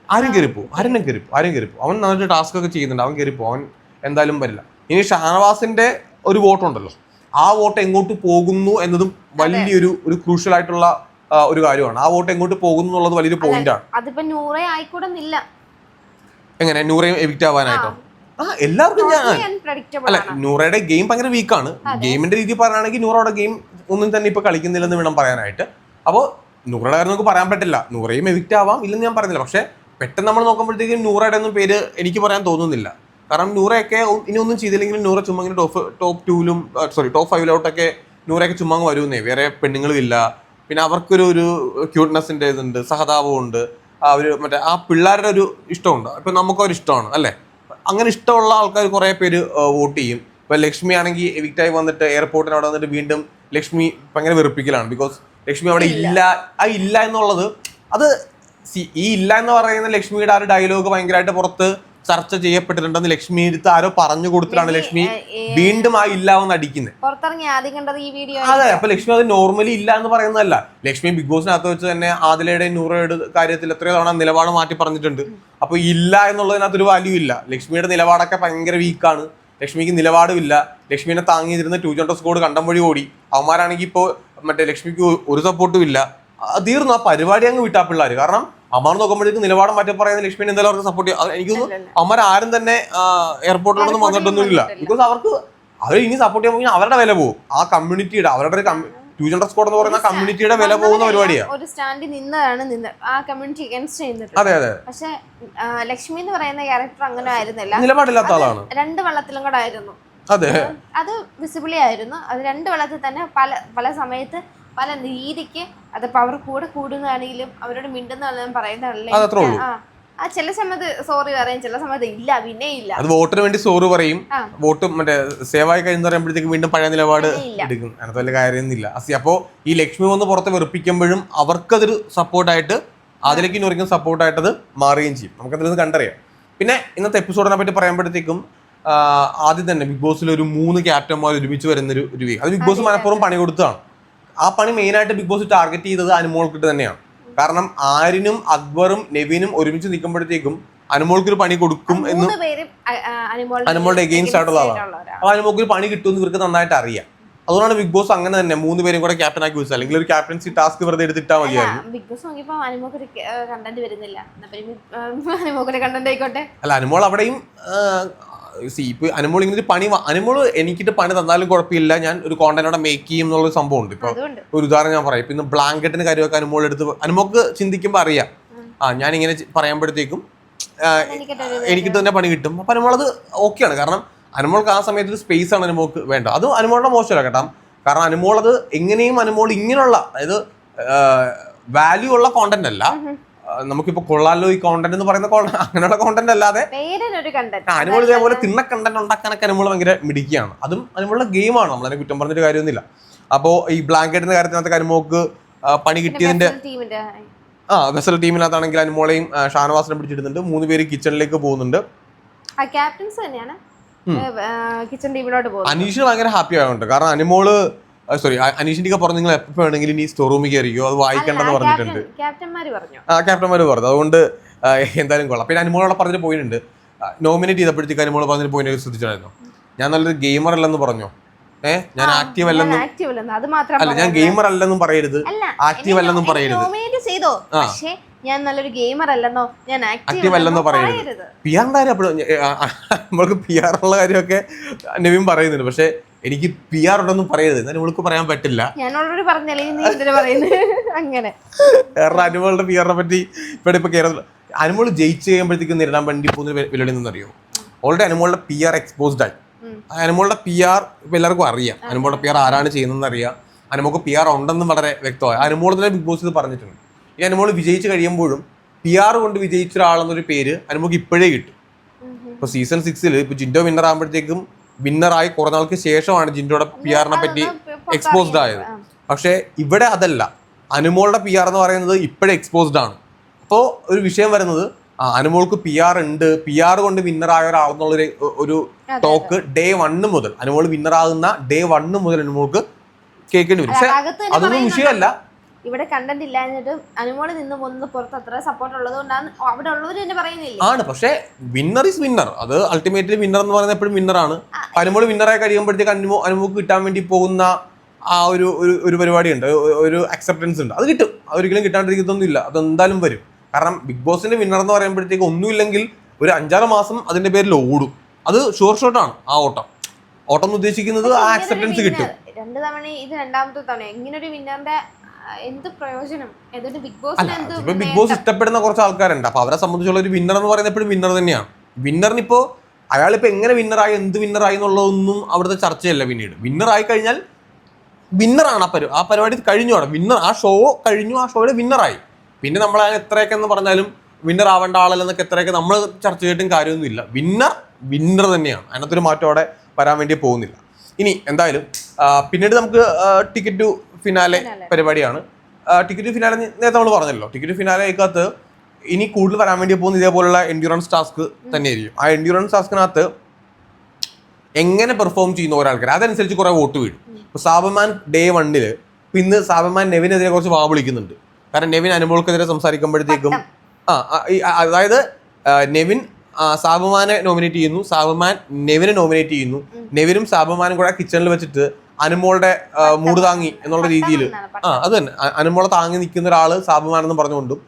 ആരും കയറിപ്പോ ആരും കയറിപ്പോ ആരും കയറിപ്പോ അവൻ നന്നായിട്ട് ടാസ്ക് ഒക്കെ ചെയ്യുന്നുണ്ട്. അവൻ കയറിപ്പോ അവൻ എന്തായാലും വരില്ല. ഇനി ഷാനവാസിന്റെ ഒരു വോട്ടുണ്ടല്ലോ. ആ വോട്ട് എങ്ങോട്ട് പോകുന്നു എന്നതും വലിയൊരു ഒരു ക്രൂഷ്യൽ ആയിട്ടുള്ള ഒരു കാര്യമാണ്. ആ വോട്ട് എങ്ങോട്ട് പോകുന്നു എന്നുള്ളത് വലിയൊരു പോയിന്റ് ആണ്. അതിപ്പോ നൂറേ ആയിക്കൂടുന്നില്ല എങ്ങനെ? നൂറയും എവിക്റ്റ് ആവാനായിട്ടോ? ആ. എല്ലാവർക്കും ഞാൻ അല്ല നൂറയുടെ ഗെയിം ഭയങ്കര വീക്കാണ് ഗെയിമിന്റെ രീതി പറയുകയാണെങ്കിൽ നൂറയുടെ ഗെയിം ഒന്നും തന്നെ ഇപ്പൊ കളിക്കുന്നില്ലെന്ന് വേണം പറയാനായിട്ട്. അപ്പോൾ നൂറയുടെ കാര്യം നമുക്ക് പറയാൻ പറ്റില്ല. നൂറയും എവിക്റ്റ് ആവാം ഇല്ലെന്ന് ഞാൻ പറയുന്നില്ല പക്ഷെ പെട്ടെന്ന് നമ്മൾ നോക്കുമ്പോഴത്തേക്കും നൂറയുടെ ഒന്നും പേര് എനിക്ക് പറയാൻ തോന്നുന്നില്ല. കാരണം നൂറയൊക്കെ ഇനി ഒന്നും ചെയ്തില്ലെങ്കിലും നൂറ ചുമ്മാ ഇങ്ങനെ ടോപ്പ് ടോപ്പ് ടൂലും സോറി ടോപ്പ് ഫൈവിലോട്ടൊക്കെ നൂറയൊക്കെ ചുമ്മാ വരുന്നേ വേറെ പെണ്ണുങ്ങളും ഇല്ല പിന്നെ അവർക്കൊരു ഒരു ക്യൂട്ട്നെസ്സിന്റെ ഇതുണ്ട്. സഹതാപം ഉണ്ട് ആ ഒരു മറ്റേ ആ പിള്ളേരുടെ ഒരു ഇഷ്ടമുണ്ട്. ഇപ്പം നമുക്കൊരു ഇഷ്ടമാണ് അല്ലേ? അങ്ങനെ ഇഷ്ടമുള്ള ആൾക്കാർ കുറേ പേര് വോട്ട് ചെയ്യും. ഇപ്പം ലക്ഷ്മി ആണെങ്കിൽ എവിക്റ്റായി വന്നിട്ട് എയർപോർട്ടിന് അവിടെ വന്നിട്ട് വീണ്ടും ലക്ഷ്മി ഭയങ്കര വെറുപ്പിക്കലാണ്. ബിക്കോസ് ലക്ഷ്മി അവിടെ ഇല്ല. ആ ഇല്ല എന്നുള്ളത് അത് ഈ ഇല്ല എന്ന് പറയുന്ന ലക്ഷ്മിയുടെ ആ ഒരു ഡയലോഗ് ഭയങ്കരമായിട്ട് പുറത്ത് ചർച്ച ചെയ്യപ്പെട്ടിട്ടുണ്ടെന്ന് ലക്ഷ്മി എടുത്ത് ആരോ പറഞ്ഞു കൊടുത്തിട്ടാണ് ലക്ഷ്മി വീണ്ടും ആ ഇല്ല എന്ന് അടിക്കുന്നത് പുറത്തിറങ്ങി ആദ്യം കണ്ടത് ഈ വീഡിയോ അതെ അപ്പൊ ലക്ഷ്മി അത് നോർമലി ഇല്ല എന്ന് പറയുന്നതല്ല. ലക്ഷ്മി ബിഗ് ബോസിനകത്ത് വെച്ച് തന്നെ ആദിലയുടെ നൂറയുടെ കാര്യത്തിൽ എത്രയോ തവണ നിലപാട് മാറ്റി പറഞ്ഞിട്ടുണ്ട്. അപ്പൊ ഇല്ല എന്നുള്ളതിനകത്ത് ഒരു വാല്യൂ ഇല്ല. ലക്ഷ്മിയുടെ നിലപാടൊക്കെ ഭയങ്കര വീക്കാണ് ലക്ഷ്മിക്ക് നിലപാടുമില്ല ലക്ഷ്മിനെ താങ്ങിയിരുന്ന ടു ജോണ്ടർ സ്കോഡ് കണ്ടം വഴി ഓടി. അവന്മാരാണെങ്കിൽ ഇപ്പോൾ മറ്റേ ലക്ഷ്മിക്ക് ഒരു സപ്പോർട്ടും ഇല്ല. തീർന്നു. ആ പരിപാടി അങ്ങ് വിട്ടാ പിള്ളേർ കാരണം അമ്മാർ നോക്കുമ്പോഴേക്കും നിലപാട് മാറ്റി പറയുന്ന ലക്ഷ്മി എന്തായാലും അവർക്ക് സപ്പോർട്ട് ചെയ്യും. എനിക്ക് തോന്നുന്നു ആരും തന്നെ എയർപോർട്ടിലൊന്നും വന്നിട്ടൊന്നും ഇല്ല. ബിക്കോസ് അവർക്ക് അവർ ഇനി സപ്പോർട്ട് ചെയ്യാൻ പോകുന്ന അവരുടെ വില പോകും. ആ കമ്മ്യൂണിറ്റിയുടെ അവരുടെ ഒരു ടു സ്കോഡ് എന്ന് പറയുന്ന കമ്മ്യൂണിറ്റിയുടെ വില പോകുന്ന പരിപാടിയാ. ഒരു സ്റ്റാൻഡിൽ നിന്നതാണ് നിന്ന് ആ കമ്മ്യൂണിറ്റി അഗൻസ്റ്റ് ചെയ്യുന്നത്. അതെ അതെ. പക്ഷെ ലക്ഷ്മി എന്ന് പറയുന്ന ക്യാരക്ടർ അങ്ങനെ ആയിരുന്നില്ല. നിലപാടില്ലാത്ത ആളാണ്. രണ്ട് വള്ളത്തിലും കൂടെ ആയിരുന്നു. അതെ. അത് വിസിബിളി ആയിരുന്നു. അത് രണ്ട് വെള്ളത്തിൽ തന്നെ പല പല സമയത്ത് പല രീതിക്ക് അത് അവർ കൂടെ കൂടുന്നതാണെങ്കിലും അവരോട് മിണ്ടുന്നതാണെങ്കിലും പറയുന്നതാണെങ്കിലും. ആ ചില സമയത്ത് സോറി പറയും ചില സമയത്ത് ഇല്ല പിന്നെ ഇല്ല. അത് വോട്ടിന് വേണ്ടി സോറി പറയും. വോട്ട് മറ്റേ സേവായി കഴിഞ്ഞു പറയുമ്പോഴത്തേക്ക് വീണ്ടും പഴയ നിലപാട്. എടുക്കും. അങ്ങനത്തെ വലിയ കാര്യമൊന്നുമില്ല. അസി അപ്പോ ഈ ലക്ഷ്മി വന്ന് പുറത്ത് വെറുപ്പിക്കുമ്പോഴും അവർക്കതൊരു സപ്പോർട്ടായിട്ട് അതിലേക്ക് ഒരിക്കലും സപ്പോർട്ടായിട്ടത് മാറുകയും ചെയ്യും. നമുക്ക് അതിൽ നിന്ന് കണ്ടറിയാം. പിന്നെ ഇന്നത്തെ എപ്പിസോഡിനെ പറ്റി പറയുമ്പോഴത്തേക്കും ആദ്യം തന്നെ ബിഗ് ബോസിൽ ഒരു മൂന്ന് ക്യാപ്റ്റന്മാർ ഒരുമിച്ച് വരുന്നൊരു ഒരു വീക്ക് അത് ബിഗ് ബോസ് മനഃപൂർവം പണി കൊടുത്തതാണ്. ആ പണി മെയിനായിട്ട് ബിഗ് ബോസ് ടാർഗറ്റ് ചെയ്തത് അനുമോൾക്കിട്ട് തന്നെയാണ്. കാരണം ആരിനും അക്ബറും നെവിനും ഒരുമിച്ച് നിൽക്കുമ്പോഴത്തേക്കും അനുമോൾക്കൊരു പണി കൊടുക്കും എന്ന് അനുമോളുടെ എഗെയിൻസ്റ്റ് ആയിട്ടുള്ള ആളാണ്. അപ്പൊ അനുമോൾക്ക് ഒരു പണി കിട്ടുമെന്ന് ഇവർക്ക് നന്നായിട്ട് അറിയാം. അതുകൊണ്ടാണ് ബിഗ് ബോസ് അങ്ങനെ തന്നെ മൂന്ന് പേരും കൂടെ ക്യാപ്റ്റൻ ആക്കി വെച്ചത്. അല്ലെങ്കിൽ ഒരു ക്യാപ്റ്റൻസി ടാസ്ക് വെറുതെ എടുത്തിട്ടാ മതിയായിരുന്നു. ബിഗ് ബോസ് നോക്കിയപ്പോ അനുമോക്കൊരു കണ്ടന്റ് വരുന്നില്ല. അനുമോക്കൊരു കണ്ടന്റ് ആയിക്കോട്ടെ? അല്ല അനുമോൾ അവിടെയും സി ഇപ്പൊ അനുമോൾ ഇങ്ങനെ ഒരു പണി അനുമോൾ എനിക്കിട്ട് പണി തന്നാലും കുഴപ്പമില്ല. ഞാൻ ഒരു കോണ്ടന്റ് അവിടെ മേക്ക് ചെയ്യും എന്നുള്ള സംഭവം ഉണ്ട് ഇപ്പൊ ഒരു ഉദാഹരണം ഞാൻ പറയാം. പിന്നെ ഇന്ന് ബ്ലാങ്കറ്റിന് കാര്യമൊക്കെ അനുമോൾ എടുത്ത് അനുമോക്ക് ചിന്തിക്കുമ്പോൾ അറിയാം. ആ ഞാൻ ഇങ്ങനെ പറയുമ്പോഴത്തേക്കും എനിക്ക് തന്നെ പണി കിട്ടും. അപ്പൊ അനുമോൾ അത് ഓക്കെയാണ് കാരണം അനുമോൾക്ക് ആ സമയത്ത് സ്പേസ് ആണ് അനുമോൾക്ക് വേണ്ടത് അത് അനുമോളുടെ മോശമല്ല കേട്ടോ. കാരണം അനുമോൾ അത് എങ്ങനെയും അനുമോൾ ഇങ്ങനെയുള്ള അതായത് വാല്യൂ ഉള്ള കോണ്ടന്റ് അല്ല. നമുക്കിപ്പോ കൊള്ളാലോ ഈ കോണ്ടന്റ് എന്ന് പറയുന്ന അങ്ങനെയുള്ള കോണ്ടന്റ് അല്ലാതെ അനുമോൾ ഇതേപോലെ തിന്ന കണ്ടന്റ് ഉണ്ടാക്കാനൊക്കെ അനുമോൾ ഭയങ്കര മിടിക്കുകയാണ് അതും അനുമോളുടെ ഗെയിമാണ് നമ്മളതിനെ കുറ്റം പറഞ്ഞിട്ട് കാര്യമൊന്നുമില്ല. അപ്പോ ഈ ബ്ലാങ്കറ്റിന്റെ കാര്യത്തിനകത്ത് അനുമോക്ക് പണി കിട്ടിയതിന്റെ ആ വെസൽ ടീമിനകത്താണെങ്കിൽ അനുമോളെയും ഷാനവാസിനെ പിടിച്ചിടുന്നുണ്ട്. മൂന്ന് പേര് കിച്ചണിലേക്ക് പോകുന്നുണ്ട്. ക്യാപ്റ്റൻസ് തന്നെയാണ്. കിച്ചൺ ടീമിലോട്ട് പോകുന്നത്. അനീഷ് ഭയങ്കര ഹാപ്പി ആയതുകൊണ്ട് കാരണം അനുമോൾ സോറി അനീഷിന്റെ പറഞ്ഞു നിങ്ങൾ എപ്പോൾ വേണമെങ്കിലും ഈ സ്റ്റോർ റൂമിൽ കയറിയോ അത് വായിക്കേണ്ടെന്ന് പറഞ്ഞിട്ടുണ്ട്. ആ ക്യാപ്റ്റന്മാർ പറഞ്ഞു. അതുകൊണ്ട് എന്തായാലും കൊള്ളാം. പിന്നെ അനുമോളോടെ പറഞ്ഞിട്ട് പോയിട്ടുണ്ട്. നോമിനേറ്റ് ചെയ്തപ്പോഴത്തേക്ക് അനുമോൾ പറഞ്ഞിട്ട് പോയിന്റ് ശ്രദ്ധിച്ചായിരുന്നു. ഞാൻ നല്ലൊരു ഗെയിമർ അല്ലെന്ന് പറഞ്ഞു. ഏഹ് ഞാൻ ആക്റ്റീവ് അല്ലെന്നും അല്ല ഞാൻ ഗെയിമർ അല്ലെന്നും പറയരുത്. ആക്റ്റീവ് അല്ലെന്നും പറയരുത്. ചെയ്തോ? പക്ഷേ ഞാൻ നല്ലൊരു ഗെയിമർ അല്ലെന്നോ ഞാൻ ആക്റ്റീവ് അല്ലെന്നോ പറയരുത്. പി ആറിന്റെ കാര്യം അപ്പോഴും നമ്മൾക്ക് പി ആർ ഉള്ള കാര്യമൊക്കെ നവീൻ പറയുന്നുണ്ട്. പക്ഷെ എനിക്ക് പി ആർ ഉണ്ടെന്നും പറയരുത്. ഞാൻ ഇവൾക്ക് പറയാൻ പറ്റില്ല. ഞാൻ ഓൾറെഡി പറഞ്ഞല്ലേ നീ എന്തിനാ പറയുന്നത് അങ്ങനെ. കാരണം അനുമോളുടെ പി ആറിനെ പറ്റി ഇവിടെ ഇപ്പൊ കേരളത്തിൽ അനുമോൾ ജയിച്ചു കഴിയുമ്പോഴത്തേക്കും നേരിടാൻ വേണ്ടി പോകുന്ന വെല്ലുവിളി എന്നറിയോ ഓൾറെഡി അനുമോളുടെ പി ആർ എക്സ്പോസ്ഡ് ആയി. അനുമോളുടെ പി ആർ ഇപ്പൊ എല്ലാവർക്കും അറിയാം. അനുമോളുടെ പി ആർ ആരാണ് ചെയ്യുന്നതെന്ന് അറിയാം അനുമോൾക്ക് പി ആർ ഉണ്ടെന്നും വളരെ വ്യക്തമായി. അനുമോൾ തന്നെ ബിഗ് ബോസ് ഇത് പറഞ്ഞിട്ടുണ്ട്. ഈ അനുമോൾ വിജയിച്ച് കഴിയുമ്പോഴും പി ആർ കൊണ്ട് വിജയിച്ച ഒരാളെന്നൊരു പേര് അനുമോൾക്ക് ഇപ്പോഴേ കിട്ടും. ഇപ്പൊ സീസൺ സിക്സിൽ ഇപ്പൊ ജിൻഡോ വിന്നർ ആകുമ്പോഴത്തേക്കും വിന്നറായി കുറെ നാൾക്ക് ശേഷമാണ് ജിൻഡോയുടെ പി ആറിനെ പറ്റി എക്സ്പോസ്ഡ് ആയത്. പക്ഷേ ഇവിടെ അതല്ല. അനുമോളുടെ പി ആർ എന്ന് പറയുന്നത് ഇപ്പോഴും എക്സ്പോസ്ഡ് ആണ്. അപ്പോൾ ഒരു വിഷയം വരുന്നത് അനുമോൾക്ക് പി ആർ ഉണ്ട്. പി ആർ കൊണ്ട് വിന്നറായ ഒരാളെന്നുള്ളൊരു ഒരു ടോക്ക് ഡേ വണ്ണ് മുതൽ അനുമോൾ വിന്നറാകുന്ന ഡേ വണ്ണ് മുതൽ അനുമോൾക്ക് കേൾക്കേണ്ടി വരും. പക്ഷെ അതൊന്നും വിഷയമല്ല. ഇവിടെ കണ്ടന്റ് ഇല്ലാഞ്ഞിട്ടും അനുമോൾ നിന്ന് പോകുന്നത് പുറത്ത് അത്ര സപ്പോർട്ട് ഉള്ളത് കൊണ്ടാണ് അവിടെ ഉള്ളവർ തന്നെ പറയുന്നില്ല? ആണ് പക്ഷേ വിന്നർ ഇസ് വിന്നർ അത് അൾട്ടിമേറ്റ്ലി വിന്നർ എന്ന് പറയുന്നത് എപ്പോഴും വിന്നറാണ് അനുമോൾ വിന്നറായി കഴിയുമ്പോഴത്തേക്ക് അനുമോ അനുമോക്ക് കിട്ടാൻ വേണ്ടി പോകുന്ന ആ ഒരു ഒരു പരിപാടി ഉണ്ട് ഒരു അക്സെപ്റ്റൻസ് ഉണ്ട്. അത് കിട്ടും. അതൊരിക്കലും ഒരിക്കലും കിട്ടാണ്ടിരിക്കത്തൊന്നുമില്ല അത് എന്തായാലും വരും. കാരണം ബിഗ് ബോസിന്റെ വിന്നർ എന്ന് പറയുമ്പോഴത്തേക്ക് ഒന്നുമില്ലെങ്കിൽ ഒരു അഞ്ചാറ് മാസം അതിന്റെ പേരിൽ ഓടും. അത് ഷുവർ ഷോട്ടാണ് ആ ഓട്ടം. ഓട്ടം എന്ന് ഉദ്ദേശിക്കുന്നത് ആ അക്സെപ്റ്റൻസ് കിട്ടും. രണ്ട് തവണ ഇത് രണ്ടാമത്തെ തവണ ഒരു വിന്നറിന്റെ എന്ത് പ്രയോജനം? എന്നിട്ട് ബിഗ് ബോസ് ബിഗ് ബോസ് ഇഷ്ടപ്പെടുന്ന കുറച്ച് ആൾക്കാരുണ്ട്. അപ്പൊ അവരെ സംബന്ധിച്ചുള്ള ഒരു വിന്നർ എന്ന് പറയുന്നത് എപ്പോഴും വിന്നർ തന്നെയാണ്. വിന്നറിനിപ്പോ അയാളിപ്പോ എങ്ങനെ വിന്നറായി എന്ത് വിന്നറായി എന്നുള്ളതൊന്നും അവിടുത്തെ ചർച്ചയല്ല പിന്നീട്. വിന്നറായി കഴിഞ്ഞാൽ വിന്നറാണ് ആ പരി ആ പരിപാടി കഴിഞ്ഞു ആണ് വിന്നർ ആ ഷോ കഴിഞ്ഞു ആ ഷോയുടെ വിന്നറായി പിന്നെ നമ്മൾ അതിന് എത്രയൊക്കെ എന്ന് പറഞ്ഞാലും വിന്നർ ആവേണ്ട ആളല്ലെന്നൊക്കെ എത്രയൊക്കെ നമ്മൾ ചർച്ച ചെയ്തിട്ടും കാര്യമൊന്നുമില്ല വിന്നർ വിന്നർ തന്നെയാണ്. അതിനകത്തൊരു മാറ്റം അവിടെ വരാൻ വേണ്ടി പോകുന്നില്ല. ഇനി എന്തായാലും പിന്നീട് നമുക്ക് ടിക്കറ്റ് ടു ഫിനാലെ പരിപാടിയാണ്. ടിക്കറ്റ് ഫിനാലെ നേരത്തെ നമ്മൾ പറഞ്ഞല്ലോ. ടിക്കറ്റ് ഫിനാലെ ഫിനാലേക്കകത്ത് ഇനി കൂടുതൽ വരാൻ വേണ്ടി പോകുന്ന ഇതേപോലുള്ള എൻഡ്യൂറൻസ് ടാസ്ക് തന്നെയായിരിക്കും. ആ എൻഡ്യൂറൻസ് ടാസ്കിനകത്ത് എങ്ങനെ പെർഫോം ചെയ്യുന്ന ഒരാൾക്കാർ അതനുസരിച്ച് കുറെ വോട്ട് വീഴും. ഇപ്പൊ സാബമാൻ ഡേ വണ്ണിൽ ഇന്ന് സാബമാൻ നെവിനെതിരെ കുറച്ച് വാ വിളിക്കുന്നുണ്ട്. കാരണം നെവിൻ അനുഭവക്കെതിരെ സംസാരിക്കുമ്പോഴത്തേക്കും ആ അതായത് നെവിൻ സാബുമാനെ നോമിനേറ്റ് ചെയ്യുന്നു. സാബുമാൻ നെവിനെ നോമിനേറ്റ് ചെയ്യുന്നു. നെവിനും സാബുമാനും കൂടെ കിച്ചണിൽ വെച്ചിട്ട് അനുമോളുടെ മൂട് താങ്ങി എന്നുള്ള രീതിയിൽ ആ അത് തന്നെ. അനുമോളെ താങ്ങി നിൽക്കുന്ന ഒരാൾ സാബുമാനെന്ന് പറഞ്ഞുകൊണ്ടും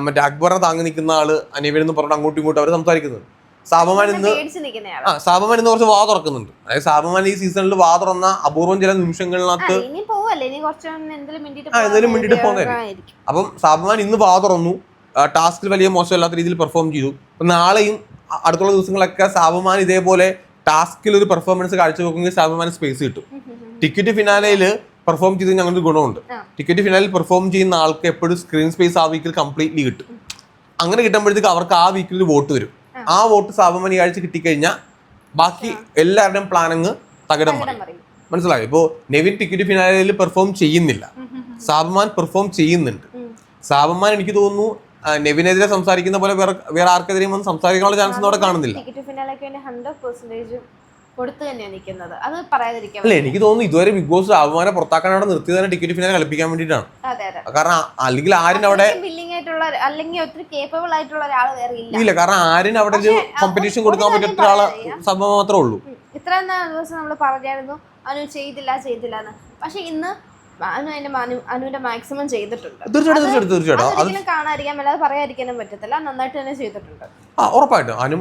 മറ്റേ അക്ബറിനെ താങ്ങി നിൽക്കുന്ന ആൾ അനിവൻ എന്ന് പറഞ്ഞിട്ട് അങ്ങോട്ടും ഇങ്ങോട്ടും അവർ സംസാരിക്കുന്നത് സാബുമാൻ ഇന്ന് ആ സാബമാൻ ഇന്ന് കുറച്ച് വാ തുറക്കുന്നുണ്ട്. അതായത് സാബമാൻ ഈ സീസണിൽ വാ തുറന്ന അപൂർവം ചില നിമിഷങ്ങളിനകത്ത് എന്തെങ്കിലും ആ, എന്തേലും മിണ്ടിട്ട് പോകുന്നതായിരിക്കും. അപ്പം സാബമാൻ ഇന്ന് വാ തുറന്നു. ടാസ്കിൽ വലിയ മോശമല്ലാത്ത രീതിയിൽ പെർഫോം ചെയ്തു. അപ്പം നാളെയും അടുത്തുള്ള ദിവസങ്ങളൊക്കെ സാബുമാൻ ഇതേപോലെ ടാസ്കിൽ ഒരു പെർഫോമൻസ് കാഴ്ച കാഴ്ചവെക്കുമെങ്കിൽ സാബുമാൻ സ്പേസ് കിട്ടും. ടിക്കറ്റ് ഫിനാലയിൽ പെർഫോം ചെയ്ത് ഞങ്ങൾക്ക് ഗുണമുണ്ട്. ടിക്കറ്റ് ഫിനാലിൽ പെർഫോം ചെയ്യുന്ന ആൾക്ക് എപ്പോഴും സ്ക്രീൻ സ്പേസ് ആ വീക്കിൽ കംപ്ലീറ്റ്ലി കിട്ടും. അങ്ങനെ കിട്ടുമ്പോഴത്തേക്ക് അവർക്ക് ആ വീക്കിൽ വോട്ട് വരും. ആ. വോട്ട് സാബുമാൻ ഈ ആഴ്ച കിട്ടിക്കഴിഞ്ഞാൽ ബാക്കി എല്ലാവരുടെയും പ്ലാനങ്ങ് തകിടം മറിയും. മനസ്സിലായോ? ഇപ്പോ നെവിൻ ടിക്കറ്റ് ഫിനാലയിൽ പെർഫോം ചെയ്യുന്നില്ല. സാബുമാൻ പെർഫോം ചെയ്യുന്നുണ്ട്. സാബുമാൻ എനിക്ക് തോന്നുന്നു നെവിനെതിരെ സംസാരിക്കുന്ന പോലെ വേറെ വേറെ ആർക്കെതിരെയും ഒന്നും സംസാരിക്കാനുള്ള ചാൻസ് അവിടെ കാണുന്നില്ല. ഫിനാലേക്ക് വേണ്ടി ഹൺഡ്രഡ് പെർസെന്റേജ് കൊടുത്തു തന്നെയാണ് നിൽക്കുന്നത്. അത് പറയാതിരിക്കാൻ അല്ല എനിക്ക് തോന്നുന്നു ഇതുവരെ ബിഗ് ബോസ് അവമാനം പുറത്താക്കാൻ അവിടെ നിർത്തി തന്നെ ടിക്കറ്റ് ഫിനാലെ കളിപ്പിക്കാൻ വേണ്ടിയിട്ടാണ്. കാരണം അല്ലെങ്കിൽ ആരും അവിടെ ബില്ലിംഗ് ആയിട്ടുള്ള അല്ലെങ്കിൽ ഒത്തിരി കേപ്പബിൾ ആയിട്ടുള്ള ഒരാൾ വേറെ ഇല്ല. ഇല്ല കാരണം ആരും അവിടെ ഒരു കോമ്പറ്റീഷൻ കൊടുക്കാൻ പറ്റിയ ഒരാളെ സംഭവം മാത്രമേ ഉള്ളൂ. ഇത്ര ദിവസം നമ്മൾ പറഞ്ഞായിരുന്നു അവന് ചെയ്തില്ല ചെയ്തില്ല എന്ന്. പക്ഷെ ഇന്ന് അനു അതിന്റെ അനു- അനുവിന്റെ മാക്സിമം ചെയ്തിട്ടുണ്ട്. തീർച്ചയായിട്ടും തീർച്ചയായിട്ടും തീർച്ചയായിട്ടും. അത് അതൊരിക്കലും കാണാതിരിക്കാൻ അല്ലാതെ പറയാതിരിക്കാനും പറ്റത്തില്ല. നന്നായിട്ട് തന്നെ ചെയ്തിട്ടുണ്ട്. ആ ഉറപ്പായിട്ടും. അനു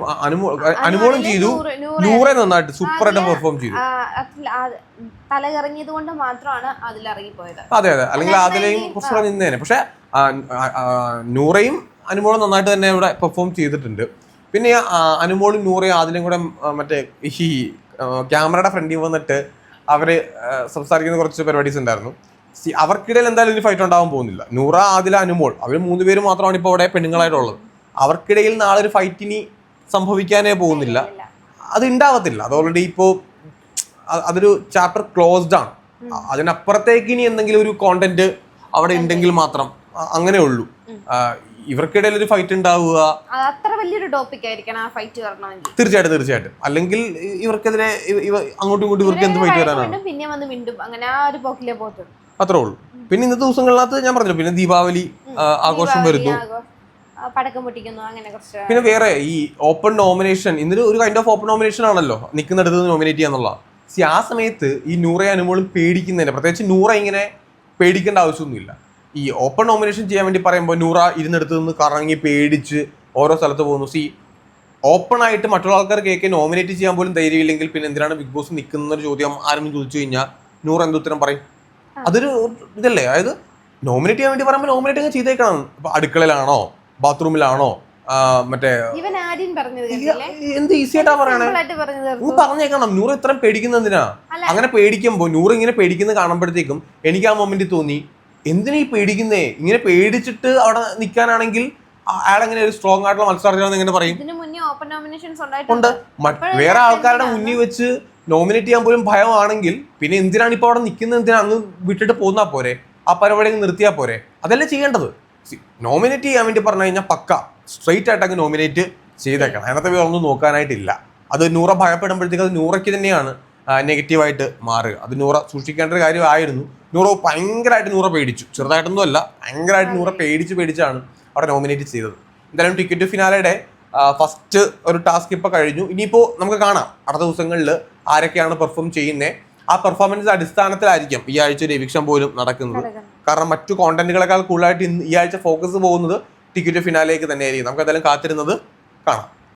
അനുമോളും ചെയ്തു. നൂറ് നന്നായിട്ട് സൂപ്പറായിട്ട് പെർഫോം ചെയ്തു. തലകറങ്ങിയത് കൊണ്ട് മാത്രമാണ് അതിലിറങ്ങിപ്പോയത്. അതെ അതെ. അല്ലെങ്കിൽ അതിലെയും കുറച്ചുകൂടെ നിന്നേനെ. പക്ഷെ നൂറയും അനുമോളും നന്നായിട്ട് തന്നെ ഇവിടെ പെർഫോം ചെയ്തിട്ടുണ്ട്. പിന്നെ അനുമോളും നൂറയും അതിലും കൂടെ മറ്റേ ഈ ക്യാമറയുടെ ഫ്രണ്ടിൽ വന്നിട്ട് അവർ സംസാരിക്കുന്ന കുറച്ച് പരിപാടീസ് ഉണ്ടായിരുന്നു. അവർക്കിടയിൽ എന്തായാലും ഇനി ഫൈറ്റ് ഉണ്ടാവാൻ പോകുന്നില്ല. നൂറ ആദില അനുമോൾ. അവർ മൂന്ന് പേര് മാത്രമാണ് ഇപ്പോൾ അവിടെ പെണ്ണുങ്ങളായിട്ടുള്ളത്. അവർക്കിടയിൽ നാളെ ഒരു ഫൈറ്റിനി സംഭവിക്കാനേ പോകുന്നില്ല. അത് ഉണ്ടാവത്തില്ല അത് ഓൾറെഡി ഇപ്പോൾ അതൊരു ചാപ്റ്റർ ക്ലോസ്ഡ് ആണ്. അതിനപ്പുറത്തേക്ക് ഇനി എന്തെങ്കിലും ഒരു കോണ്ടന്റ് അവിടെ ഉണ്ടെങ്കിൽ മാത്രം അങ്ങനെ ഉള്ളൂ. ഇവർക്കിടയിൽ ഒരു ഫൈറ്റ് ഉണ്ടാവുക അത്ര വലിയൊരു ടോപ്പിക് ആയിരിക്കണം ആ ഫൈറ്റ് വരണമെങ്കിൽ. തീർച്ചയായിട്ടും തീർച്ചയായിട്ടും. അല്ലെങ്കിൽ ഇവർക്കെതിരെ ഇവ- ഇവ അങ്ങോട്ടും ഇങ്ങോട്ടും ഇവർക്ക് എന്ത് ഫൈറ്റ് വരാനാണ്? പിന്നെ വന്ന് മിണ്ടും. അങ്ങനെ ആ ഒരു പോക്കിലേ പോകത്തുള്ളൂ. അത്രേ ഉള്ളൂ. പിന്നെ ഇന്നത്തെ ദിവസങ്ങളിനകത്ത് ഞാൻ പറഞ്ഞല്ലോ പിന്നെ ദീപാവലി ആഘോഷം വരുന്നു. പടക്കം പൊട്ടിക്കുന്നു അങ്ങനെ കുറച്ച് പിന്നെ വേറെ ഈ ഓപ്പൺ നോമിനേഷൻ ഇന്നൊരു ഒരു കൈൻഡ് ഓഫ് ഓപ്പൺ നോമിനേഷൻ ആണല്ലോ നിൽക്കുന്നിടത്ത് നോമിനേറ്റ് ചെയ്യാന്നുള്ള. സി ആ സമയത്ത് ഈ നൂറ അനുമോളും പേടിക്കുന്നതിന് പ്രത്യേകിച്ച് നൂറ ഇങ്ങനെ പേടിക്കേണ്ട ആവശ്യമൊന്നുമില്ല. ഈ ഓപ്പൺ നോമിനേഷൻ ചെയ്യാൻ വേണ്ടി പറയുമ്പോൾ നൂറ ഇരുന്നിടത്ത് നിന്ന് കറങ്ങി പേടിച്ച് ഓരോ സ്ഥലത്ത് പോകുന്നു. സി ഓപ്പൺ ആയിട്ട് മറ്റുള്ള ആൾക്കാർ കേക്ക് നോമിനേറ്റ് ചെയ്യാൻ പോലും ധൈര്യമില്ലെങ്കിൽ പിന്നെ എന്തിനാണ് ബിഗ് ബോസ് നിൽക്കുന്ന ഒരു ചോദ്യം ആരും ചോദിച്ചു കഴിഞ്ഞാൽ നൂറ് എന്തുത്തരം പറയും? അതൊരു ഇതല്ലേ? അതായത് നോമിനേറ്റ് ചെയ്യാൻ വേണ്ടി പറയുമ്പോൾ നോമിനേറ്റ് അങ്ങ് ചെയ്തേക്കണം. ഇപ്പൊ അടുക്കളയിലാണോ? ബാത്റൂമിലാണോ? മറ്റേ എന്ത് ഈസി ആയിട്ടാ പറയണേ? ഒന്ന് പറഞ്ഞേക്കണം. നൂറ് ഇത്രയും പേടിക്കുന്ന എന്തിനാ? അങ്ങനെ പേടിക്കുമ്പോ നൂറ് ഇങ്ങനെ പേടിക്കുന്നത് കാണുമ്പോഴത്തേക്കും എനിക്ക് ആ മൊമെന്റ് തോന്നി എന്തിനാ ഈ പേടിക്കുന്നേ? ഇങ്ങനെ പേടിച്ചിട്ട് അവിടെ നിൽക്കാനാണെങ്കിൽ അയാൾ എങ്ങനെ ഒരു സ്ട്രോങ് ആയിട്ടുള്ള മത്സരാർത്ഥിയാണെന്ന് എങ്ങനെ പറയും? ഉണ്ട്. വേറെ ആൾക്കാരുടെ മുന്നിൽ വെച്ച് നോമിനേറ്റ് ചെയ്യാൻ പോലും ഭയമാണെങ്കിൽ പിന്നെ എന്തിനാണ് ഇപ്പോൾ അവിടെ നിൽക്കുന്നത്? എന്തിനാ അങ്ങ് വിട്ടിട്ട് പോന്നാൽ പോരെ? ആ പരിപാടി അങ്ങ് നിർത്തിയാൽ പോരെ? അതല്ലേ ചെയ്യേണ്ടത്? നോമിനേറ്റ് ചെയ്യാൻ വേണ്ടി പറഞ്ഞു കഴിഞ്ഞാൽ പക്ക. സ്ട്രെയിറ്റ് ആയിട്ട് അങ്ങ് നോമിനേറ്റ് ചെയ്തേക്കണം. അതിനകത്ത് വേറൊന്നും നോക്കാനായിട്ടില്ല. അത് നൂറ ഭയപ്പെടുമ്പോഴത്തേക്ക് അത് നൂറയ്ക്ക് തന്നെയാണ് നെഗറ്റീവായിട്ട് മാറുക. അത് നൂറ സൂക്ഷിക്കേണ്ട ഒരു കാര്യമായിരുന്നു നൂറ ഭയങ്കരമായിട്ട് നൂറ പേടിച്ചു. ചെറുതായിട്ടൊന്നും അല്ല ഭയങ്കരമായിട്ട് നൂറ പേടിച്ച് പേടിച്ചാണ് അവിടെ നോമിനേറ്റ് ചെയ്തത്. എന്തായാലും ടിക്കറ്റ് ഫിനാലയുടെ ഫസ്റ്റ് ഒരു ടാസ്ക് ഇപ്പോൾ കഴിഞ്ഞു. ഇനിയിപ്പോൾ നമുക്ക് കാണാം അടുത്ത ദിവസങ്ങളിൽ ആരൊക്കെയാണ് പെർഫോം ചെയ്യുന്നത് ആ പെർഫോമൻസ് അടിസ്ഥാനത്തിലായിരിക്കും ഈ ആഴ്ച ഒരു എവിക്ഷൻ പോലും നടക്കുന്നത്. കാരണം മറ്റു കോണ്ടന്റുകളെക്കാൾ കൂടുതലായിട്ട് ഈ ആഴ്ച ഫോക്കസ് പോകുന്നത് ടിക്കറ്റ് ഫിനാലേക്ക് തന്നെയായിരിക്കും. നമുക്ക് എന്തായാലും കാത്തിരുന്നത് കാണാം.